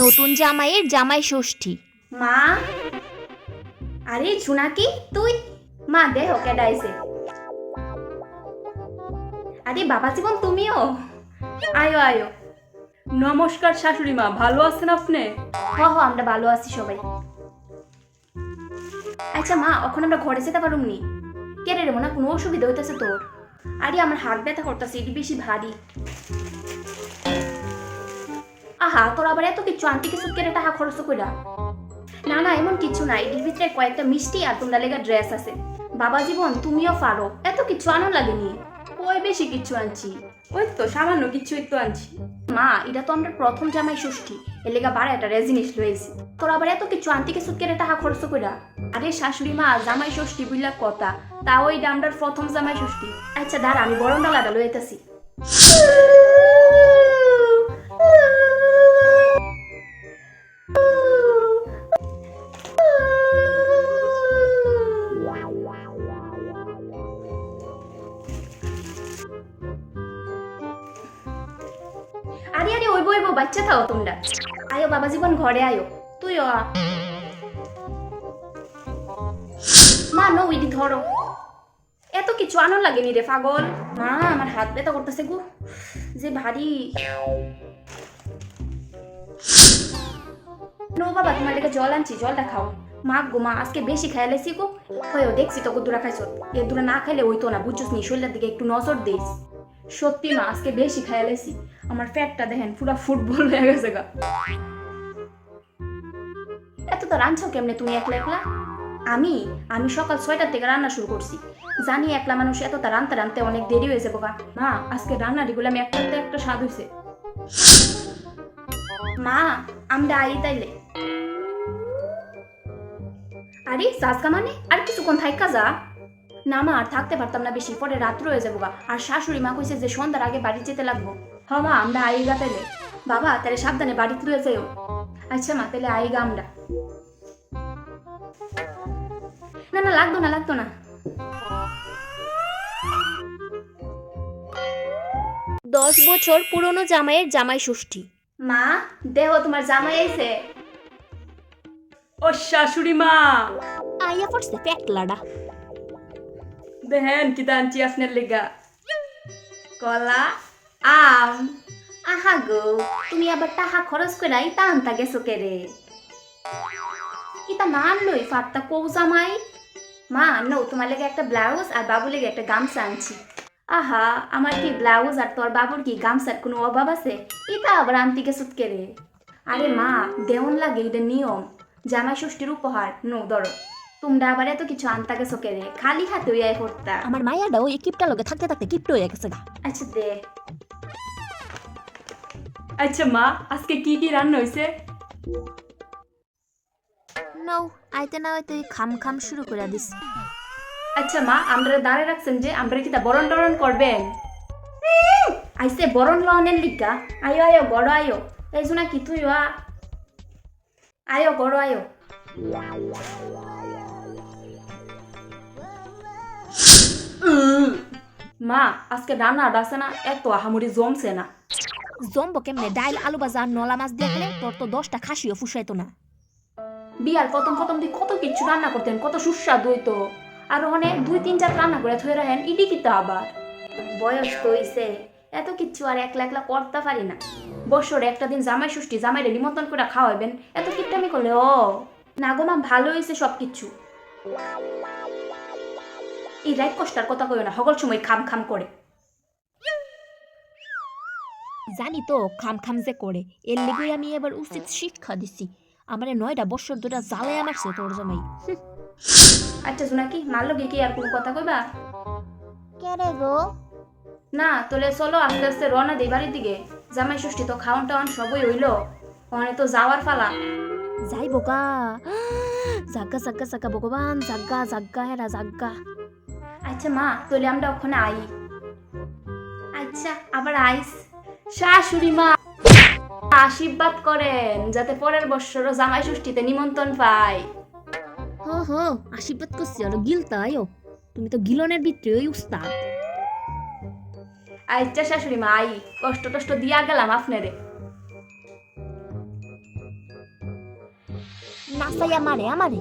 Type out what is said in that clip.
নতুন জামাইয়ের জামাই ষষ্ঠী। মা? আরে জুনাকি তুই? মা দেহ কেডাইছে আরে বাবা জীবন তুমিও? আয়ো আয়ো। নমস্কার শাশুড়ি মা ভালো আছেন আপনি? হ হ আমরা ভালো আছি সবাই। আচ্ছা মা এখন আমরা ঘরে যেতে পারুম নি? কে রে মনে কোনো অসুবিধা হইতেছে তোর? আরে আমার হাত ব্যথা করতেছে এটি বেশি ভারী। আহা, তোর আবার এত কিছু? আনতে কিছু কেড়ে টাকা খরচ কইরা? না না, এমন কিছু নাই। এটির ভিতরে কয়েকটা মিষ্টি আর তোমরা লেগা ড্রেস আছে। বাবা জীবন, তুমিও পারো। এত কিছু আনো লাগেনি। ওই বেশি কিছু আনছি? ওই তো, সামান্য কিছুই তো আনছি। মা, এটা তো আমরা প্রথম জামাই ষষ্ঠী। এর লেগা বাড়া একটা জিনিস লইছি তোর আবার এত কিছু? আনতে কিছু কেড়ে টাকা খরচ কইরা? আরে শাশুড়ি মা, জামাই ষষ্ঠী বুঝলা কথা। তা ওই ডামটার প্রথম জামাই ষষ্ঠী। আচ্ছা দাঁড়া, আমি বরণ ডালাটা লইতেছি। ওইবো বাচ্চা থাও তোমরা। আয়ো বাবা জীবন ঘরে আয়ো। তুইও আ। মা, নো ইডি ধরো। এত কিছু আনো লাগেনি রে, পাগল। মা, আমার হাত ব্যথা করতেছে গো। যে ভারী। নো বাবা, তোমার লেগে জল আনছি, জলটা খাও। মা গো, মা, আজকে বেশি খাইলেছি গো। হয়ো দেখছি তোকে দূরা খাইছ। এ দূরা না খাইলে ওই তো না, বুঝছিস নি? শরীরের দিকে একটু নজর দিস। সত্যি মা, আজকে বেশি খাইলেছি আমার ফ্যাটটা দেখেন, পুরা ফুটবল হয়ে গেছে গা। এত তো রাঁধছো কেমনে তুমি একলা একলা? আমি আমি সকাল ছয়টার থেকে রান্না শুরু করছি। জানি একলা মানুষ এত তা রানতে রানতে অনেক দেরি হয়েছে বাবা মা, আজকে রান্না রান্নাটিগুলো আমি একটা একটা স্বাদ হয়েছে মা, আমরা আই তাইলে। আরে সাজকা মানে? আর কিছুক্ষণ থাইকা যা। না মা আর থাকতে পারতাম না বেশি পরে রাত্র হয়ে যাব গা। আর শাশুড়ি মা কইছে যে সন্ধ্যার আগে বাড়ি যেতে লাগবো। হ মা আমরা আইগা তাইলে। বাবা তাহলে সাবধানে বাড়িতে রয়ে যাইও। আচ্ছা মা তাহলে আইগা আমরা। না না লাগতো না লাগতো না। দশ বছর পুরনো জামাইয়ের জামাই ষষ্ঠী। মা দেহ তোমার জামাই আইছে। ও শাশুড়ি মা! আইয়া পড়ছে প্যাকলাডা। দেখেন কি আনছি আপনার লেগা কলা আম আহা গো তুমি আবার টাহা খরচ করে ইতা আনতা গেছো কে রে ইতা না আনলোই ফাত্তা কৌ জামাই মা নো তোমার লেগে একটা ব্লাউজ আর বাবুর লেগে একটা গামছা আনছি আহা আমার কি ব্লাউজ আর তোর বাবুর কি গামছার কোনো অভাব আছে ইতা আবার আনতে গেছো কে রে আরে মা দেওন লাগে এটা নিয়ম জামাই ষষ্ঠীর উপহার নো ধরো তোমরা আবার এত কিছু আনতা গেছো কে রে খালি হাতে ওই আয় পড়তা আমার মায়াটা ওই কিপটা লগে থাকতে থাকতে কিপটা হয়ে গেছে আচ্ছা দে। আচ্ছা মা আজকে কি কি রান্না হয়েছে নৌ আইতে না হয়তো খাম খাম শুরু করে দিস। আচ্ছা মা আমরা দাঁড়ে রাখছেন যে আমরা কি তা বরণ টরণ করবেন? আইসে বরণ লনের লিগা। আয়ো আয়ো গড় আয়ো। এই জন্য কি তুই আয়ো গড় আয়ো। মা আজকে রান্না আছে না এত আহামরি জমছে না। জম্ব কেমনে? ডাইল আলু ভাজা নলা মাছ দেখলে তোর তো দশটা খাসিও ফুসাইতো না। বিয়ার প্রথম প্রথম দিয়ে কত কিছু রান্না করতেন কত সুস্বাদু হইতো। আর ওখানে দুই তিন চার রান্না করে থয়ে রাখেন ইডি কিতা আবার। বয়স তো হইছে এত কিচ্ছু আর একলা একলা করতে পারি না। বছরে একটা দিন জামাই ষষ্ঠী জামাইরে নিমন্ত্রণ করে খাওয়াবেন এত কিপটামি করলে ও। না গো মা ভালো হয়েছে সব কিছু এই রাইট কষ্টার কথা কইও না সকল সময় খাম খাম করে। জানি তো খাম খাম যে করে এর লেগে আমি এবার উচিত শিক্ষা দিছি। আমারে নয়টা বছর দুটা জ্বালাই আমারছে তোর জামাই। আচ্ছা শোনা কি মারলো কি আর কোনো কথা কইবা? কেরে গো? না তোলে চলো আস্তে আস্তে রওনা দিই বাড়ির দিকে। জামাই ষষ্ঠী তো খাওয়ান টাওয়ান সবই হইল ওখানে তো যাওয়ার ফালা যাই বোকা। জাগা জাগা জাগা ভগবান জাগা জাগা হেরা জাগা আচ্ছা মা তোলে আমরা ওখানে আই। আচ্ছা আবার আইস। শাশুড়ি মা আশীর্বাদ করেন যাতে পরের বছরও জামাই ষষ্ঠীতে নিমন্ত্রণ পাই হ হ আশীর্বাদ করছি আর গিলতা আয়ো। তুমি তো গিলনের ভিতরে ওই উস্তাদ। আচ্ছা শাশুড়ি মা আই। কষ্ট টষ্ট দিয়া গেলাম আপনারে। মারে আমারে।